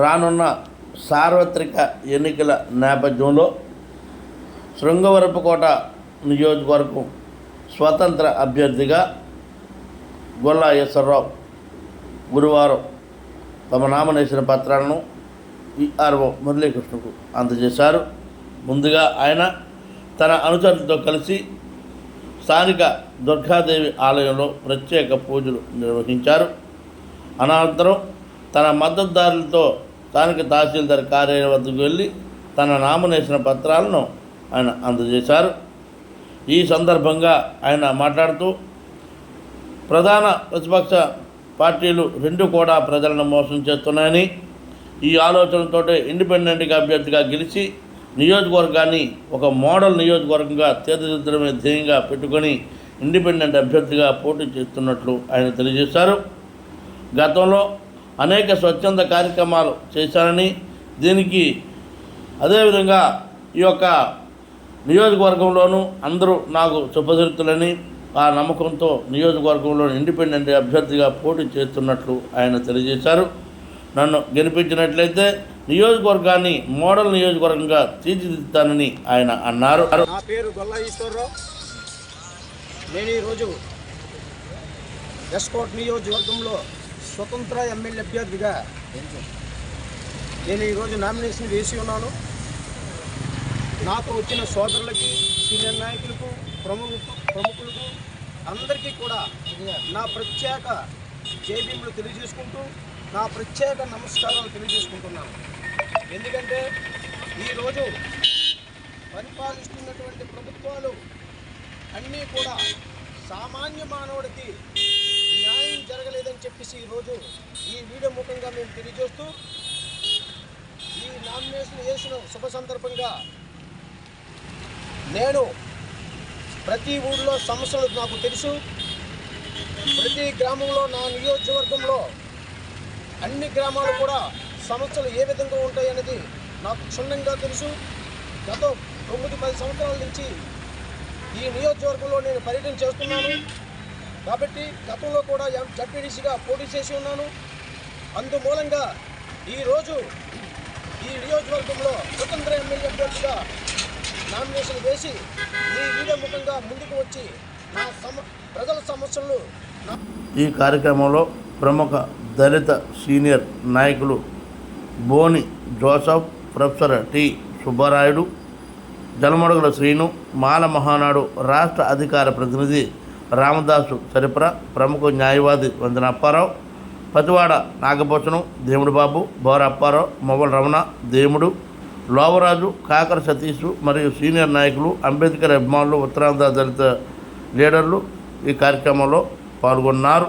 రానున్న సార్వత్రిక ఎన్నికల నేపథ్యంలో శృంగవరపుకోట నియోజకవర్గం స్వతంత్ర అభ్యర్థిగా గొల్లా ఈశ్వరరావు గురువారం తమ నామినేషన్ పత్రాలను ఈఆర్ఓ మురళీకృష్ణకు అందజేశారు. ముందుగా ఆయన తన అనుచరులతో కలిసి స్థానిక దుర్గాదేవి ఆలయంలో ప్రత్యేక పూజలు నిర్వహించారు. అనంతరం తన మద్దతుదారులతో స్థానిక తహసీల్దార్ కార్యాలయం వద్దకు వెళ్ళి తన నామినేషన్ పత్రాలను ఆయన అందజేశారు. ఈ సందర్భంగా ఆయన మాట్లాడుతూ ప్రధాన ప్రతిపక్ష పార్టీలు రెండు కూడా ప్రజలను మోసం చేస్తున్నాయని ఈ ఆలోచనతో ఇండిపెండెంట్గా అభ్యర్థిగా గెలిచి నియోజకవర్గాన్ని ఒక మోడల్ నియోజకవర్గంగా తీర్చిదిద్దడమే ధ్యేయంగా పెట్టుకొని ఇండిపెండెంట్ అభ్యర్థిగా పోటీ చేస్తున్నట్లు ఆయన తెలియజేశారు. గతంలో అనేక స్వచ్ఛంద కార్యక్రమాలు చేశారని దీనికి అదేవిధంగా ఈ యొక్క నియోజకవర్గంలోనూ అందరూ నాకు శుభచరితులని ఆ నమ్మకంతో నియోజకవర్గంలో ఇండిపెండెంట్ అభ్యర్థిగా పోటీ చేస్తున్నట్లు ఆయన తెలియజేశారు. నన్ను గెలిపించినట్లయితే నియోజకవర్గాన్ని మోడల్ నియోజకవర్గంగా తీర్చిదిద్దుతానని ఆయన అన్నారు. నా పేరు ఈశ్వరరావు. నేను ఈరోజు ఎస్కోట్ నియోజకవర్గంలో స్వతంత్ర ఎమ్మెల్యే అభ్యర్థిగా నేను ఈరోజు నామినేషన్ వేసి ఉన్నాను. నాకు వచ్చిన సోదరులకి సీనియర్ నాయకులకు ప్రముఖ ప్రముఖులకు అందరికీ కూడా నా ప్రత్యేక జేబీలు తెలియజేసుకుంటూ నా ప్రత్యేక నమస్కారాలు తెలియజేసుకుంటున్నాను. ఎందుకంటే ఈరోజు పరిపాలిస్తున్నటువంటి ప్రభుత్వాలు అన్నీ కూడా సామాన్య మానవుడికి ఏం జరగలేదని చెప్పేసి ఈరోజు ఈ వీడియో ముఖంగా మేము తెలియజేస్తూ ఈ నామినేషన్ వేసిన శుభ సందర్భంగా నేను ప్రతి ఊళ్ళో సమస్యలు నాకు తెలుసు. ప్రతి గ్రామంలో నా నియోజకవర్గంలో అన్ని గ్రామాలు కూడా సమస్యలు ఏ విధంగా ఉంటాయి అనేది నాకు క్షుణ్ణంగా తెలుసు. గత తొమ్మిది పది సంవత్సరాల నుంచి ఈ నియోజకవర్గంలో నేను పర్యటన చేస్తున్నాను. కాబట్టి గతంలో కూడా జడ్పీడీసీగా పోటీ చేసి ఉన్నాను. అందుమూలంగా ఈరోజు ఈ నియోజకవర్గంలో స్వతంత్ర ఎమ్మెల్యే అభ్యర్థిగా నామినేషన్ వేసి ఈ వీడియో ముఖంగా ముందుకు వచ్చి నా సమ ప్రజల సమస్యలను ఈ కార్యక్రమంలో ప్రముఖ దళిత సీనియర్ నాయకులు Boni Joseph professor T Subbarayudu Jalamadugula Srinu Mala Mahanadu రాష్ట్ర అధికార ప్రతినిధి రామదాసు సరిప్ర ప్రముఖ న్యాయవాది వందన అప్పారావు పతివాడ నాగభూషణం దేవుడు బాబు బోర అప్పారావు మొగల్ రమణ దేవుడు లోవరాజు కాకర సతీష్ మరియు సీనియర్ నాయకులు అంబేద్కర్ అభిమానులు ఉత్తరాంధ్ర దళిత లీడర్లు ఈ కార్యక్రమంలో పాల్గొన్నారు.